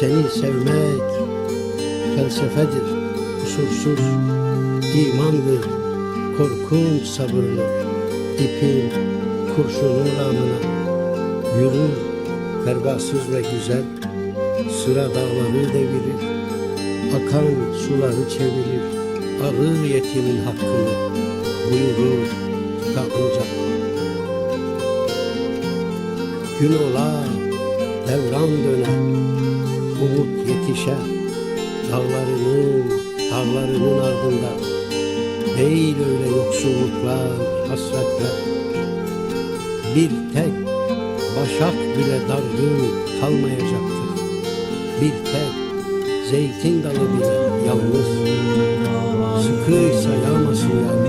Seni sevmek felsefedir, kusursuz imandır, korkunç sabırlı, ipin kurşunun ramına, yürür pervasız ve güzel, sıra dağları devirir, akan suları çevirir, ağır yetimin hakkını, buyurur kitabınca. Gün ola, devran döner, umut yetişer, dağlarının, dağlarının ardında. Değil öyle yoksulluklar, hasretler. Bir tek başak bile dargın kalmayacaktır. Bir tek zeytin dalı bile yalnız. Sıkıysa yağmasın